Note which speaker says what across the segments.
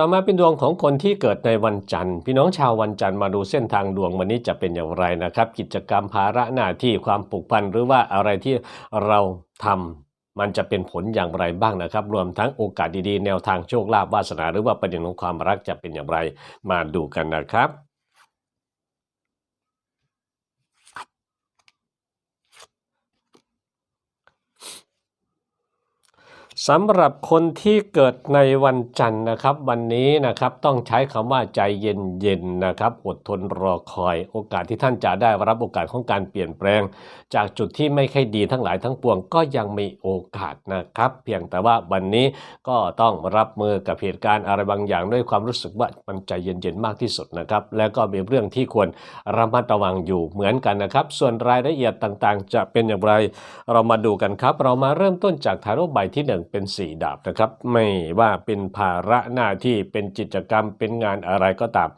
Speaker 1: ต่อมาเป็นดวงของคนที่เกิดในวันจันทร์ พี่น้องชาววันจันทร์มาดูเส้นทางดวงวันนี้จะเป็นอย่างไรนะครับ กิจกรรมภาระหน้าที่ความผูกพันหรือว่าอะไรที่เราทำมันจะเป็นผลอย่างไรบ้างนะครับ รวมทั้งโอกาสดีๆ แนวทางโชคลาภวาสนาหรือว่าประเด็นของความรักจะเป็นอย่างไรมาดูกันนะครับ สำหรับคนที่เกิดในวันจันทร์นะครับ วันนี้นะครับต้องใช้คำว่าใจเย็นๆนะครับ อดทนรอคอย โอกาสที่ท่านจะได้รับโอกาสของการเปลี่ยนแปลง จากจุดที่ไม่ค่อยดีทั้งหลายทั้งปวงก็ยังมีโอกาสนะครับ เพียงแต่ว่าวันนี้ก็ต้องรับมือกับเหตุการณ์อะไรบางอย่าง ด้วยความรู้สึกว่ามันใจเย็นๆมากที่สุดนะครับ แล้วก็มีเรื่องที่ควรระมัดระวังอยู่เหมือนกันนะครับ ส่วนรายละเอียดต่างๆ จะเป็นอย่างไร เรามาดูกันครับ เรามาเริ่มต้นจากทาโร่ใบที่หนึ่งเป็นสี่ดาบนะครับ ไม่ว่าเป็นภาระหน้าที่เป็นกิจกรรมเป็นงานอะไรก็ตาม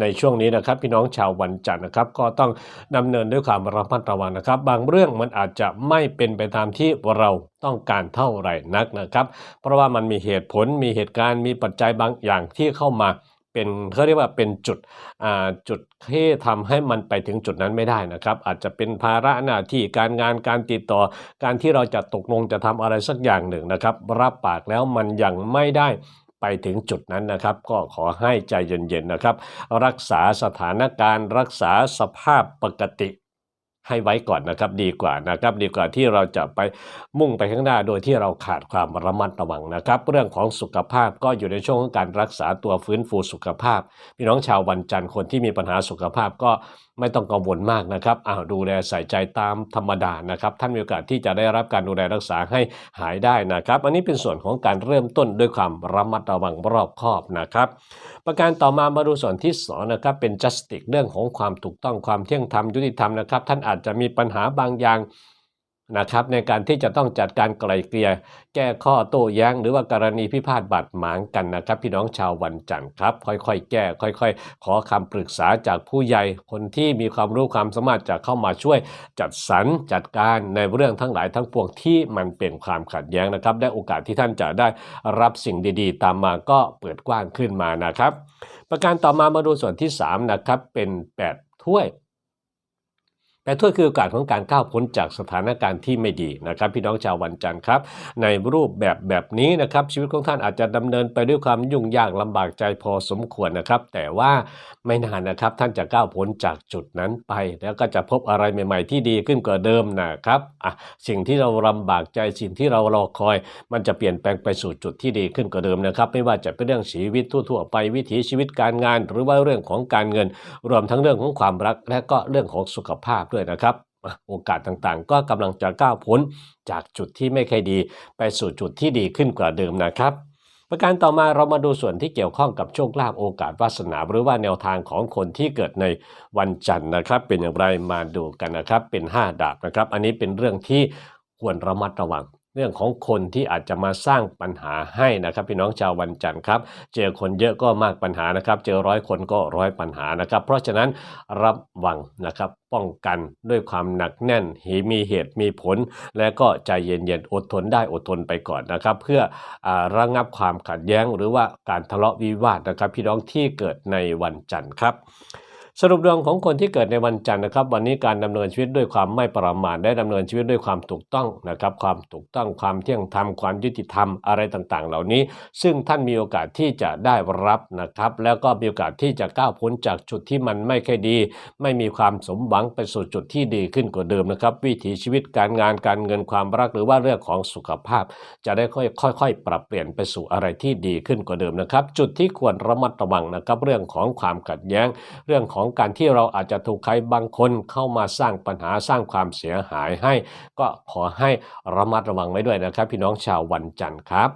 Speaker 1: ในช่วงนี้นะครับพี่น้องชาววันจันทร์นะครับ ก็ต้องดำเนินด้วยความระมัดระวังนะครับ บางเรื่องมันอาจจะไม่เป็นไปตามที่เราต้องการเท่าไหร่นักนะครับ เพราะว่ามันมีเหตุผลมีเหตุการณ์มีปัจจัยบางอย่างที่เข้ามา เป็นเขาเรียกว่าเป็นจุดอ่าจุดที่ทำให้มันไปถึงจุดนั้นไม่ได้นะครับ อาจจะเป็นภาระหน้าที่การงานการติดต่อ การที่เราจะตกลงจะทำอะไรสักอย่างหนึ่งนะครับ รับปากแล้วมันยังไม่ได้ไปถึงจุดนั้นนะครับก็ขอให้ใจเย็นๆนะครับ รักษาสถานการณ์ รักษาสภาพปกติ ให้ไว้ก่อนนะครับดีกว่านะครับดีกว่าที่เราจะไปมุ่งไปข้างหน้าโดยที่เราขาดความระมัดระวังนะครับ เรื่องของสุขภาพก็อยู่ในช่วงของการรักษาตัวฟื้นฟูสุขภาพ พี่น้องชาววันจันทร์คนที่มีปัญหาสุขภาพก็ไม่ต้องกังวลมากนะครับอ้าวดูแลใส่ใจตามธรรมดานะครับ ท่านมีโอกาสที่จะได้รับการดูแลรักษาให้หายได้นะครับ อันนี้เป็นส่วนของการเริ่มต้นด้วยความระมัดระวังรอบคอบนะครับ ประการต่อมามาดูส่วนที่สองนะครับเป็น justice เรื่องของความถูกต้องความเที่ยงธรรมยุติธรรมนะครับ ท่านอาจจะมีปัญหาบางอย่างนะครับในการที่จะต้องจัดการไกลเกลี่ยแก้ข้อโต้แย้ง หรือว่ากรณีพิพาทบาดหมางกันนะครับ พี่น้องชาววันจันทร์ครับ ค่อยๆ แก้ ค่อย ๆ ขอคำปรึกษาจากผู้ใหญ่คนที่มีความรู้ความสามารถจะเข้ามาช่วยจัดสรรจัดการในเรื่องทั้งหลายทั้งปวงที่มันเป็นความขัดแย้งนะครับ ได้โอกาสที่ท่านจะได้รับสิ่งดีๆ ตามมาก็เปิดกว้างขึ้นมานะครับ ประการต่อมามาดูส่วนที่3นะครับเป็น 8 ถ้วย แต่ถ้วยคือโอกาสของการก้าวพ้นจากสถานการณ์ที่ไม่ดีนะครับ พี่น้องชาววันจันทร์ครับ ในรูปแบบแบบนี้นะครับชีวิตของท่านอาจจะดำเนินไปด้วยความยุ่งยากลำบากใจพอสมควรนะครับ แต่ว่าไม่นานนะครับท่านจะก้าวพ้นจากจุดนั้นไป แล้วก็จะพบอะไรใหม่ ๆ ที่ดีขึ้นกว่าเดิมนะครับอะสิ่งที่เราลำบากใจสิ่งที่เรารอคอย มันจะเปลี่ยนแปลงไปสู่จุดที่ดีขึ้นกว่าเดิมนะครับ ไม่ว่าจะเป็นเรื่องชีวิตทั่วๆไปวิถีชีวิตการงาน หรือว่าเรื่องของการเงิน รวมทั้งเรื่องของความรักและก็เรื่องของสุขภาพด้วยนะครับโอกาสต่างๆ ก็กำลังจะก้าวพ้นจากจุดที่ไม่เคยดีไปสู่จุดที่ดีขึ้นกว่าเดิมนะครับ ประการต่อมาเรามาดูส่วนที่เกี่ยวข้องกับโชคลาภโอกาสวาสนา หรือว่าแนวทางของคนที่เกิดในวันจันทร์นะครับ เป็นอย่างไรมาดูกันนะครับเป็น 5 ดาบนะครับ อันนี้เป็นเรื่องที่ควรระมัดระวัง เรื่องของคนที่อาจจะมาสร้างปัญหาให้นะครับพี่น้องชาววันจันทร์ครับ เจอคนเยอะก็มากปัญหานะครับ เจอร้อยคนก็ร้อยปัญหานะครับ เพราะฉะนั้นระวังนะครับป้องกันด้วยความหนักแน่นเหมีเหตุมีผล และก็ใจเย็นๆอดทนได้อดทนไปก่อนนะครับ เพื่ออระงับความขัดแย้งหรือว่าการทะเลาะวิวาทนะครับ พี่น้องที่เกิดในวันจันทร์ครับ สรุปดวงของคนที่เกิดในวันจันทร์นะครับ วันนี้การดำเนินชีวิตด้วยความไม่ประมาทได้ดำเนินชีวิตด้วยความถูกต้องนะครับ ความถูกต้องความเที่ยงธรรมความยุติธรรมอะไรต่างๆ เหล่านี้ ซึ่งท่านมีโอกาสที่จะได้รับนะครับ แล้วก็มีโอกาสที่จะก้าวพ้นจากจุดที่มันไม่ค่อยดี ไม่มีความสมหวังไปสู่จุดที่ดีขึ้นกว่าเดิมนะครับ วิถีชีวิตการงานการเงินความรักหรือว่าเรื่องของสุขภาพ จะได้ค่อยๆค่อยๆปรับเปลี่ยนไปสู่อะไรที่ดีขึ้นกว่าเดิมนะครับ จุดที่ควรระมัดระวังนะครับ เรื่องของความขัดแย้งเรื่องของของการที่เราอาจจะถูกใครบางคนเข้ามาสร้างปัญหาสร้างความเสียหายให้ ก็ขอให้ระมัดระวังไว้ด้วยนะครับ พี่น้องชาววันจันทร์ครับ